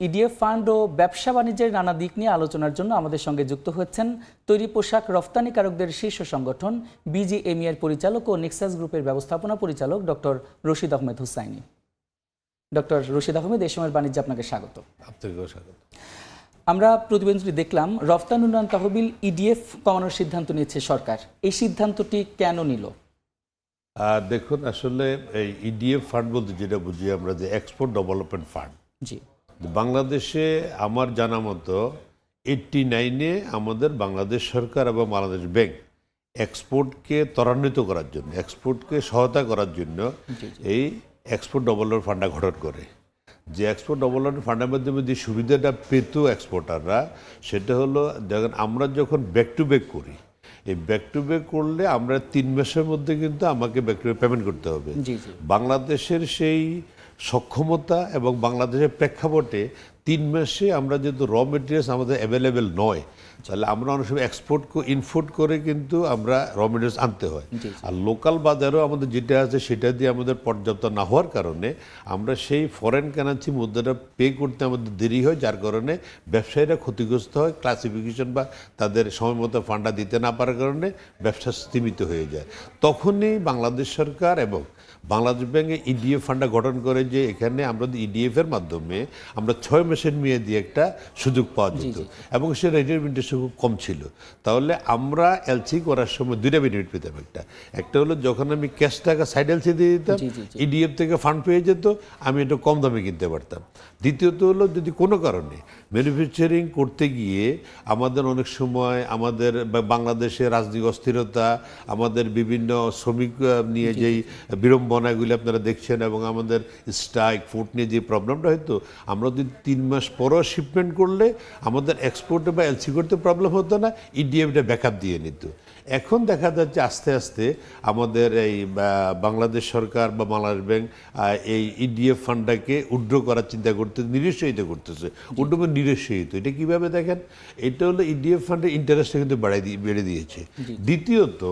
IDF fund ও ব্যবসা বাণিজ্যের নানা দিক নিয়ে আলোচনার জন্য আমাদের সঙ্গে যুক্ত হচ্ছেন তৈরি পোশাক রফতানিকারকদের শীর্ষ সংগঠন বিজিএমই এর পরিচালক ও নেক্সাস গ্রুপের ব্যবস্থাপনা পরিচালক ডক্টর রশিদ আহমেদ হুসাইনি। ডক্টর রশিদ আহমেদ এই সময়ের বাণিজ্যে আপনাকে স্বাগত। আপনাকেও স্বাগত। আমরা প্রতিবেদনটি দেখলাম রফতানি উন্নয়ন তহবিল ইডিএফ কমানোর সিদ্ধান্ত নিয়েছে সরকার। এই সিদ্ধান্তটি কেন নিল? দেখুন আসলে এই ইডিএফ ফান্ড বলতে যেটা বুঝি আমরা যে এক্সপোর্ট ডেভেলপমেন্ট ফান্ড জি। বাংলাদেশে আমার জানা মতো এইটটি নাইনে আমাদের বাংলাদেশ সরকার এবং বাংলাদেশ ব্যাংক এক্সপোর্টকে ত্বরান্বিত করার জন্য এক্সপোর্টকে সহায়তা করার জন্য এই এক্সপোর্ট ডেভেলপমেন্ট ফান্ডটা গঠন করে। যে এক্সপোর্ট ডেভেলপমেন্ট ফান্ডের মাধ্যমে যে সুবিধাটা পেত এক্সপোর্টাররা সেটা হলো দেখেন আমরা যখন ব্যাক টু ব্যাক করি এই ব্যাক টু ব্যাক করলে আমরা তিন মাসের মধ্যে কিন্তু আমাকে ব্যাক টু ব্যাক পেমেন্ট করতে হবে। বাংলাদেশের সেই সক্ষমতা এবং বাংলাদেশের প্রেক্ষাপটে তিন মাসে আমরা যেহেতু র মেটেরিয়ালস আমাদের অ্যাভেলেবেল নয় তাহলে আমরা অনেক সময় এক্সপোর্ট ইনপোর্ট করে কিন্তু আমরা র মেটেরিয়ালস আনতে হয়। আর লোকাল বাজারেও আমাদের যেটা আছে সেটা দিয়ে আমাদের পর্যাপ্ত না হওয়ার কারণে আমরা সেই ফরেন কারেন্সি মুদ্রাটা পে করতে আমাদের দেরি হয় যার কারণে ব্যবসায়ীরা ক্ষতিগ্রস্ত হয় ক্লাসিফিকেশন বা তাদের সময় মতো ফান্ডা দিতে না পারার কারণে ব্যবসা স্থিমিত হয়ে যায় তখনই বাংলাদেশ সরকার এবং বাংলাদেশ ব্যাংকে ইডিএফ ফান্ডা গঠন করে যে এখানে আমরা ইডিএফ এর মাধ্যমে আমরা ছয় মাসের মেয়াদি একটা সুযোগ পাওয়া যেত। এবং সে ইন্টারেস্ট খুব কম ছিল। তাহলে আমরা এলসি করার সময় দুইটা বেনিফিট পেতাম একটা। একটা হলো যখন আমি ক্যাশ টাকা সাইড এলসি দিয়ে দিতাম। ইডিএফ থেকে ফান্ড পেয়ে যেত আমি এটা কম দামে কিনতে পারতাম। দ্বিতীয়ত হলো যদি কোনো কারণে ম্যানুফ্যাকচারিং করতে গিয়ে আমাদের অনেক সময় আমাদের বাংলাদেশে রাজনৈতিক অস্থিরতা আমাদের বিভিন্ন শ্রমিক নিয়ে যেই বিড়ম্বনাগুলি আপনারা দেখছেন এবং আমাদের স্ট্রাইক ফুড নিয়ে যে প্রবলেমটা হয়তো আমরা যদি তিন মাস পরও শিপমেন্ট করলে আমাদের এক্সপোর্টে বা এলসি করতে প্রবলেম হতো না ইডিএফটা ব্যাকআপ দিয়ে নিত। এখন দেখা যাচ্ছে আস্তে আস্তে আমাদের এই বাংলাদেশ সরকার বা বাংলাদেশ ব্যাংক এই ইডিএফ ফান্ডটাকে উড্র করার চিন্তা করতে নিরুৎসাহিত করতেছে। উড্র মানে নিরুৎসাহিত। এটা কীভাবে দেখেন? এটা হলো ইডিএফ ফান্ডের ইন্টারেস্টটা কিন্তু বাড়াই দিয়ে বেড়ে দিয়েছে। দ্বিতীয়ত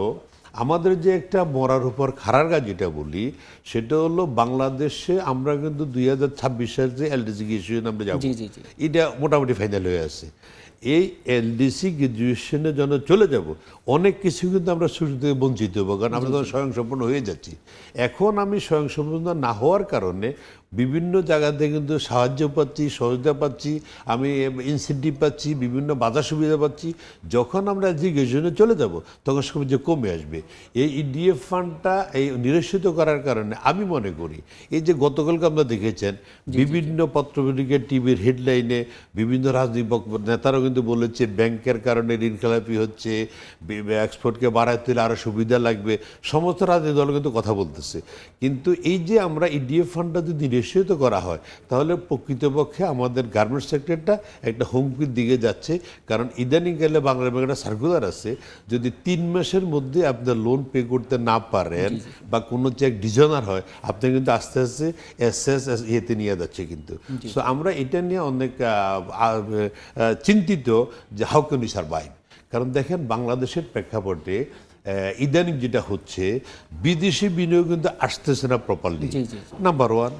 আমাদের যে একটা মরার উপর খারার কাজ যেটা বলি সেটা হলো বাংলাদেশে আমরা কিন্তু দুই হাজার ছাব্বিশ সালে যে এলডিসি গ্রাজুয়েশন আমরা যাব। এটা মোটামুটি ফাইনাল হয়ে আছে। এই এলডিসি গ্রাজুয়েশনের জন্য চলে যাব অনেক কিছু কিন্তু আমরা শুরু থেকে বঞ্চিত হব কারণ আমরা তখন স্বয়ংসম্পূর্ণ হয়ে যাচ্ছি। এখন আমি স্বয়ংসম্পূর্ণ না হওয়ার কারণে বিভিন্ন জায়গা থেকে কিন্তু সাহায্য পাচ্ছি সহযোগিতা পাচ্ছি আমি ইনসেন্টিভ পাচ্ছি বিভিন্ন বাধা সুবিধা পাচ্ছি। যখন আমরা গ্রাজুয়েশনে চলে যাব তখন সময় যে কমে আসবে। এই ইডিএফ ফান্ডটা এই নিরসিত করার কারণে আমি মনে করি এই যে গতকালকে আমরা দেখেছেন বিভিন্ন পত্রপত্রিকা টিভির হেডলাইনে বিভিন্ন রাজনৈতিক নেতারাও কিন্তু বলেছে ব্যাংকের কারণে ঋণ খেলাপি হচ্ছে এক্সপোর্টকে বাড়াতে হলে আরও সুবিধা লাগবে। সমস্ত রাজনৈতিক দল কিন্তু কথা বলতেছে। কিন্তু এই যে আমরা ইডিএফ ফান্ডটা যদি নিশ্চিত করা হয়। তাহলে প্রকৃতপক্ষে আমাদের গার্মেন্টস সেক্টরটা একটা হুমকির দিকে যাচ্ছে। কারণ ইদানিংকালে বাংলা ব্যাংকের একটা সার্কুলার আছে যদি তিন মাসের মধ্যে আপনার লোন পে করতে না পারেন বা কোনো চেক ডিজনার হয় আপনি কিন্তু আস্তে আস্তে এস এস এস ইয়েতে নিয়ে যাচ্ছে কিন্তু। সো আমরা এটা নিয়ে অনেক চিন্তিত যে হাউ ক্যান ইউ সার্ভাইভ কারণ দেখেন বাংলাদেশের প্রেক্ষাপটে ইদানিং যেটা হচ্ছে বিদেশি বিনিয়োগ কিন্তু আসতেছে না properly number one.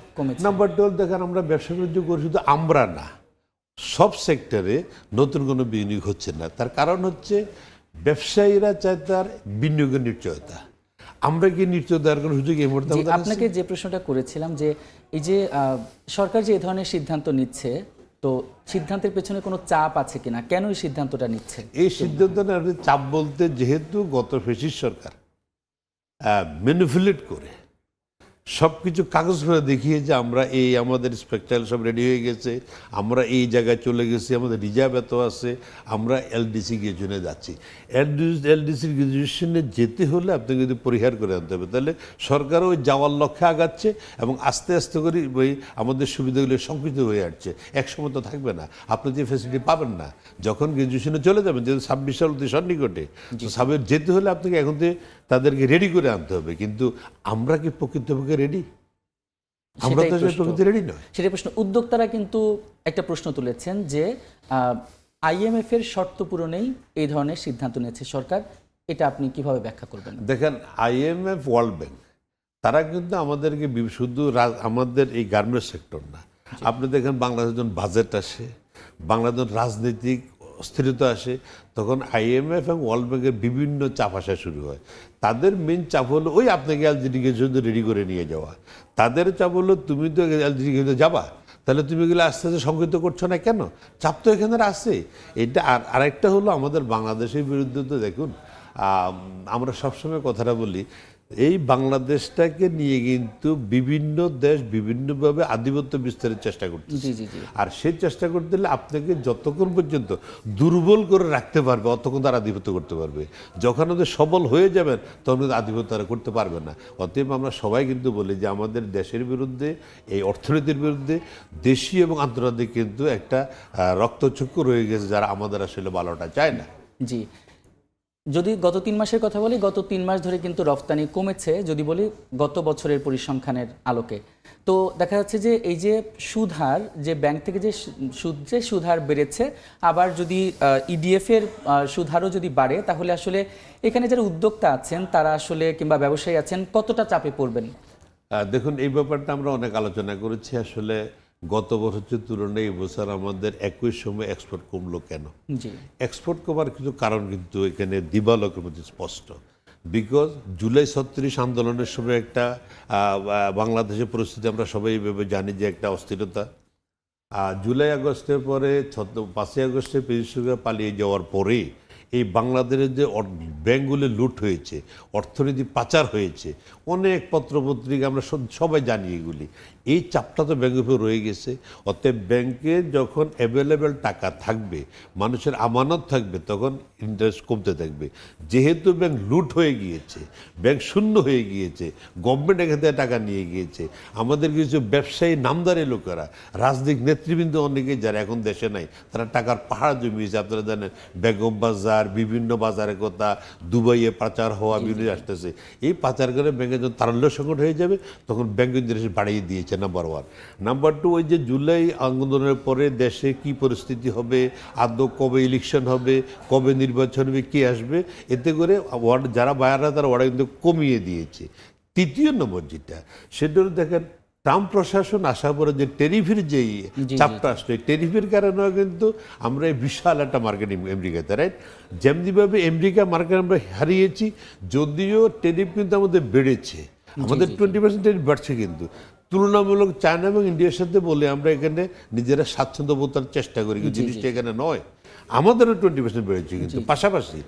Number two দেখেন আমরা ব্যবসা বাণিজ্য করি শুধু আমরা না সব সেক্টরে নতুন কোনো বিনিয়োগ হচ্ছে না। তার কারণ হচ্ছে ব্যবসায়ীরা চায় তার বিনিয়োগের নিশ্চয়তা। আমরা কি নিশ্চয়তার কোনো সুযোগ এই মুহূর্তে? আপনাকে যে প্রশ্নটা করেছিলাম যে এই যে সরকার যে এই ধরনের সিদ্ধান্ত নিচ্ছে তো সিদ্ধান্তের পেছনে কোনো চাপ আছে কিনা? কেন এই সিদ্ধান্তটা নিচ্ছে? এই সিদ্ধান্ত চাপ বলতে যেহেতু গত ফেসির সরকার ম্যানিপুলেট করে। সব কিছু কাগজ করে দেখিয়ে যে আমরা এই আমাদের স্পেকটাইল সব রেডি হয়ে গেছে আমরা এই জায়গায় চলে গেছি আমাদের রিজার্ভ এত আছে আমরা এলডিসি গ্রাজুয়েশনে যাচ্ছি। এলডিসি গ্রাজুয়েশনে যেতে হলে আপনাকে যদি পরিহার করে আনতে হবে তাহলে সরকারও ওই যাওয়ার লক্ষ্যে আগাচ্ছে এবং আস্তে আস্তে করে ওই আমাদের সুবিধাগুলো সংকুচিত হয়ে আসছে। একসময় তো থাকবে না আপনি যে ফেসিলিটি পাবেন না যখন গ্রাজুয়েশনে চলে যাবেন যেহেতু ছাব্বিশ সাল অতি সন্নিকটে সাবের যেতে হলে আপনাকে এখন থেকে তাদেরকে রেডি করে আনতে হবে কিন্তু আমরা কি প্রকৃতপক্ষে রেডি আমরা তো। প্রকৃতি রেডি নয় সেটা প্রশ্ন। উদ্যোক্তারা কিন্তু একটা প্রশ্ন তুলেছেন যে আইএমএফ এর শর্ত পূরণেই এই ধরনের সিদ্ধান্ত নিয়েছে সরকার। এটা আপনি কীভাবে ব্যাখ্যা করবেন? দেখেন আইএমএফ ওয়ার্ল্ড ব্যাংক তারা কিন্তু আমাদেরকে শুধু আমাদের এই গার্মেন্টস সেক্টর না। আপনি দেখেন বাংলাদেশ যখন বাজেট আসে বাংলাদেশ রাজনৈতিক অস্থিরতা আসে তখন আইএমএফ এবং ওয়ার্ল্ড ব্যাংকের বিভিন্ন চাপ আসা শুরু হয়। তাদের মেন চাপ হলো, ওই আপনাকে এলজিডিকে জন্য রেডি করে নিয়ে যাওয়া। তাদের চাপ হলো, তুমি তো এলজিডিকে যাবা। তাহলে তুমি এগুলো আস্তে আস্তে সংগঠিত করছ না কেন? চাপ তো এখানে আছে। এটা আর আরেকটা হলো, আমাদের বাংলাদেশের বিরুদ্ধে তো দেখুন আমরা সবসময় কথাটা বলি এই বাংলাদেশটাকে নিয়ে কিন্তু বিভিন্ন দেশ বিভিন্নভাবে আধিপত্য বিস্তারের চেষ্টা জি আর সেই চেষ্টা করতে হলে আপনাকে যতক্ষণ পর্যন্ত দুর্বল করে রাখতে পারবে অতক্ষণ তারা আধিপত্য করতে পারবে। যখন ওদের সবল হয়ে যাবেন তখন কিন্তু আধিপত্য তারা করতে পারবে না। অতএব আমরা সবাই কিন্তু বলি যে আমাদের দেশের বিরুদ্ধে এই অর্থনীতির বিরুদ্ধে দেশীয় এবং আন্তর্জাতিক কিন্তু একটা রক্তচক্ষু রয়ে গেছে যারা আমাদের আসলে ভালোটা চায় না। জি। যদি গত তিন মাসের কথা বলি গত তিন মাস ধরে কিন্তু রফতানি কমেছে যদি বলি গত বছরের পরিসংখ্যানের আলোকে। তো দেখা যাচ্ছে যে এই যে সুদহার যে ব্যাংক থেকে যে সুদ যে সুদহার বেড়েছে আবার যদি ইডিএফ এর আহ, সুদহারও যদি বাড়ে তাহলে আসলে এখানে যারা উদ্যোক্তা আছেন তারা আসলে কিংবা ব্যবসায়ী আছেন কতটা চাপে পড়বেন? দেখুন এই ব্যাপারটা আমরা অনেক আলোচনা করেছি। আসলে গত বছরের তুলনায় এই বছর আমাদের একই সময় এক্সপোর্ট কমলো কেন? এক্সপোর্ট কমার কিছু কারণ কিন্তু এখানে দিবালকের মধ্যে স্পষ্ট। বিকজ জুলাই ছত্রিশ আন্দোলনের সময় একটা বাংলাদেশের পরিস্থিতি আমরা সবাই এইভাবে জানি যে একটা অস্থিরতা। আর জুলাই আগস্টের পরে পাঁচই আগস্টে পেরিসুগা পালিয়ে যাওয়ার পরে এই বাংলাদেশের যে ব্যাংকগুলো লুট হয়েছে অর্থনীতি পাচার হয়েছে অনেক পত্রপত্রিকা আমরা সবাই জানি এগুলি। এই চাপটা তো ব্যাংকের উপর রয়ে গেছে। অতএব ব্যাংকে যখন অ্যাভেলেবেল টাকা থাকবে মানুষের আমানত থাকবে তখন ইন্টারেস্ট কমতে থাকবে। যেহেতু ব্যাংক লুট হয়ে গিয়েছে ব্যাংক শূন্য হয়ে গিয়েছে গভর্নমেন্ট এখান থেকে টাকা নিয়ে গিয়েছে আমাদের কিছু ব্যবসায়ী নামদারি লোকেরা রাজনৈতিক নেতৃবৃন্দ অনেকেই যারা এখন দেশে নাই তারা টাকার পাহাড় জমিয়েছে। আপনারা জানেন বেগম বাজার বিভিন্ন বাজারের কথা দুবাইয়ে পাচার হওয়া বিভিন্ন আসতেছে। এই পাচার করে ব্যাংকে যখন তারল্য সংকট হয়ে যাবে তখন ব্যাংক ইন্টারেস্ট বাড়িয়ে দিয়েছে। নাম্বার ওয়ান নাম্বার টু ওই যে জুলাই আন্দোলনের পরে দেশে কি পরিস্থিতি হবে আদৌ কবে ইলেকশন হবে কবে নির্বাচন হবে কে আসবে এতে করে ওয়ার্ড যারা বায়াররা তারা ওরা কিন্তু কমিয়ে দিয়েছে। তৃতীয় নম্বর যেটা সেটা দেখেন ট্রাম্প প্রশাসন আসার পরে যে টেরিফের যে চাপটা আসলো টেরিফের কারণেও কিন্তু আমরা এই বিশাল একটা মার্কেট আমেরিকাতে রাইট যেমনিভাবে আমেরিকা মার্কেট আমরা হারিয়েছি যদিও টেরিফ কিন্তু আমাদের বেড়েছে। আমাদের টোয়েন্টি পার্সেন্ট টেরিফ বাড়ছে কিন্তু। তুলনামূলক চায়না এবং ইন্ডিয়ার সাথে বলে আমরা এখানে নিজেরা স্বাচ্ছন্দ্য বোধার চেষ্টা করি। কিন্তু জিনিসটা এখানে নয়। আমাদেরও টোয়েন্টি পার্সেন্ট বেড়েছে কিন্তু পাশাপাশি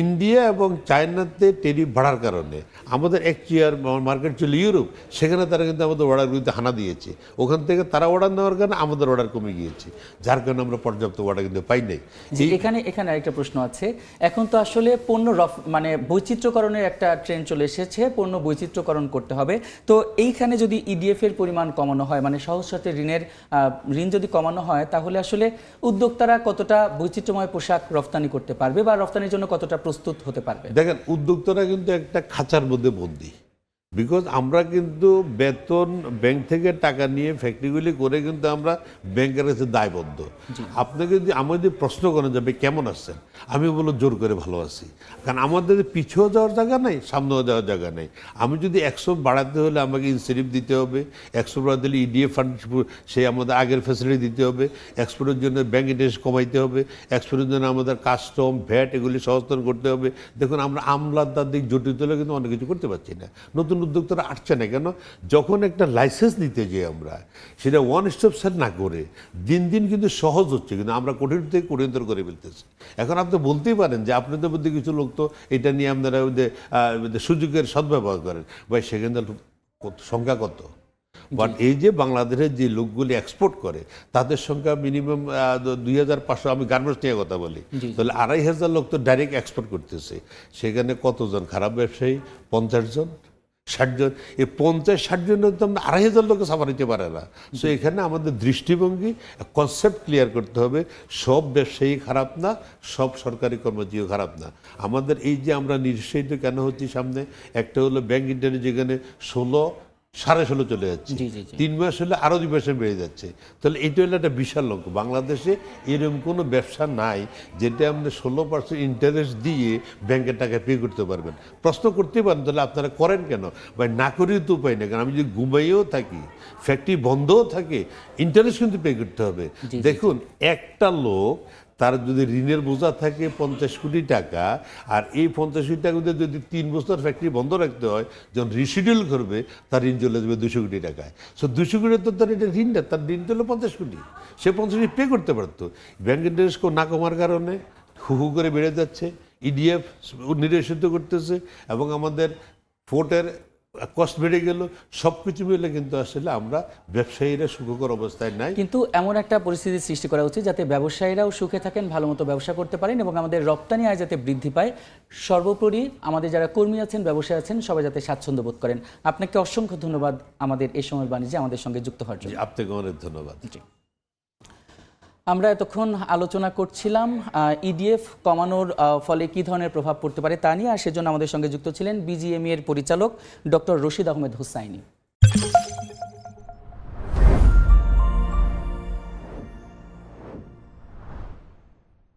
ইন্ডিয়া এবং চায়নাতে টেরিফ বাড়ার কারণে আমাদের এক চেয়ার মার্কেট ছিল ইউরোপ সেখানে তারা কিন্তু আমাদের অর্ডার বিরুদ্ধে হানা দিয়েছে। ওখান থেকে তারা অর্ডার নেওয়ার কারণে আমাদের অর্ডার কমে গিয়েছে যার কারণে আমরা পর্যাপ্ত অর্ডার কিন্তু পাই নাই। এখানে এখানে আরেকটা প্রশ্ন আছে। এখন তো আসলে পণ্য রফ মানে বৈচিত্র্যকরণের একটা ট্রেন্ড চলে এসেছে পণ্য বৈচিত্র্যকরণ করতে হবে। তো এইখানে যদি ইডিএফ এর পরিমাণ কমানো হয় মানে সহজ সাথে ঋণের ঋণ যদি কমানো হয় তাহলে আসলে উদ্যোক্তারা কতটা বৈচিত্র্যময় পোশাক রফতানি করতে পারবে বা রফতানির জন্য কতটা প্রস্তুত হতে পারবে। দেখেন উদ্যোক্তারা কিন্তু একটা খাঁচার মধ্যে বন্দি। বিকজ আমরা কিন্তু বেতন ব্যাংক থেকে টাকা নিয়ে ফ্যাক্টরিগুলি করে কিন্তু আমরা ব্যাংকের কাছে দায়বদ্ধ। আপনাকে যদি আমার যদি প্রশ্ন করেন যাবে কেমন আছেন? আমি বলব জোর করে ভালো আছি। কারণ আমাদের পিছিয়েও যাওয়ার জায়গা নেই সামনেও যাওয়ার জায়গা নেই। আমি যদি একশো বাড়াতে হলে আমাকে ইনসেন্টিভ দিতে হবে একশো বাড়াতে হলে ইডিএফ ফান্ড সে আমাদের আগের ফ্যাসিলিটি দিতে হবে এক্সপোর্টের জন্য ব্যাংক ইন্টারেস্ট কমাইতে হবে এক্সপোর্টের জন্য আমাদের কাস্টম ভ্যাট এগুলি সহস্তর করতে হবে। দেখুন আমরা আমলাদার দিক জটিল হলে কিন্তু অনেক কিছু করতে পারছি না। নতুন উদ্যোক্তারা আসছে না কেন? যখন একটা লাইসেন্স নিতে যাই আমরা সেটা ওয়ান স্টপ সেট না করে দিন দিন কিন্তু সহজ হচ্ছে কিন্তু আমরা কঠিন থেকে কঠিনতর করে ফেলতেছি। এখন আপনি বলতেই পারেন যে আপনাদের মধ্যে কিছু লোক তো এটা নিয়ে আপনারা সুযোগের সদ্ব্যবহার করেন। ভাই সেখানে সংখ্যা কত? বাট এই যে বাংলাদেশের যে লোকগুলি এক্সপোর্ট করে তাদের সংখ্যা মিনিমাম দুই হাজার পাঁচশো আমি গার্মেন্টস নিয়ে কথা বলি। তাহলে আড়াই হাজার লোক তো ডাইরেক্ট এক্সপোর্ট করতেছে। সেখানে কতজন? খারাপ ব্যবসায়ী? পঞ্চাশ জন? ষাট জন, এই পঞ্চাশ ষাটজনের তো আমরা আড়াই হাজার লোকে সাফার নিতে পারে না। সো এখানে আমাদের দৃষ্টিভঙ্গি কনসেপ্ট ক্লিয়ার করতে হবে, সব ব্যবসায়ী খারাপ না, সব সরকারি কর্মচারীও খারাপ না। আমাদের এই যে আমরা নিরুৎসাহিত কেন হচ্ছি সামনে, একটা হলো ব্যাংক ইন্টারনেট যেখানে ষোলো সাড়ে ষোলো চলে যাচ্ছে। তিন মাস হলে আরও দুই মাসে বেড়ে যাচ্ছে। তাহলে এটা হলো একটা বিশাল লক্ষ্য বাংলাদেশে এরকম কোনো ব্যবসা নাই যেটা আপনি ষোলো পার্সেন্ট ইন্টারেস্ট দিয়ে ব্যাংকের টাকা পে করতে পারবেন। প্রশ্ন করতে পারেন তাহলে আপনারা করেন কেন? বা না করেও তো উপায় নেই। কারণ আমি যদি ঘুমাইও থাকি ফ্যাক্টরি বন্ধও থাকে ইন্টারেস্ট কিন্তু পে করতে হবে। দেখুন একটা লোক তার যদি ঋণের বোঝা থাকে পঞ্চাশ কোটি টাকা, আর এই পঞ্চাশ কোটি টাকা যদি তিন বছর ফ্যাক্টরি বন্ধ রাখতে হয়, যখন রিশিডিউল করবে, তার ঋণ চলে যাবে দুশো কোটি টাকায়। সো দুশো কোটি তো তার এটা ঋণ না, তার ঋণ চলে পঞ্চাশ কোটি। সে পঞ্চাশ কোটি পে করতে পারতো। ব্যাংক ইন্টারেস্ট না কমার কারণে হু হু করে বেড়ে যাচ্ছে। E ইডিএফ নির্দেশিত করতেছে এবং আমাদের ফোর্টের কস্ট বেড়ে গেল সব কিছু মিলে কিন্তু আসলে আমরা ব্যবসায়ীরা সুখকর অবস্থায় নাই। কিন্তু এমন একটা পরিস্থিতি সৃষ্টি করা উচিত যাতে ব্যবসায়ীরাও সুখে থাকেন ভালো মতো ব্যবসা করতে পারেন এবং আমাদের রপ্তানি আয় যাতে বৃদ্ধি পায়। সর্বোপরি আমাদের যারা কর্মী আছেন ব্যবসায়ী আছেন সবাই যাতে স্বাচ্ছন্দ্য বোধ করেন। আপনাকে অসংখ্য ধন্যবাদ আমাদের এই সময় বাণিজ্যে আমাদের সঙ্গে যুক্ত হওয়ার জন্য। আপনাকে অনেক ধন্যবাদ। আমরা এতক্ষণ আলোচনা করছিলাম ইডিএফ কমানোর ফলে কি ধরনের প্রভাব পড়তে পারে তা নিয়ে, আর সেজন্য আমাদের সঙ্গে যুক্ত ছিলেন বিজিএমই এর পরিচালক ডক্টর রশিদ আহমেদ হুসাইনি।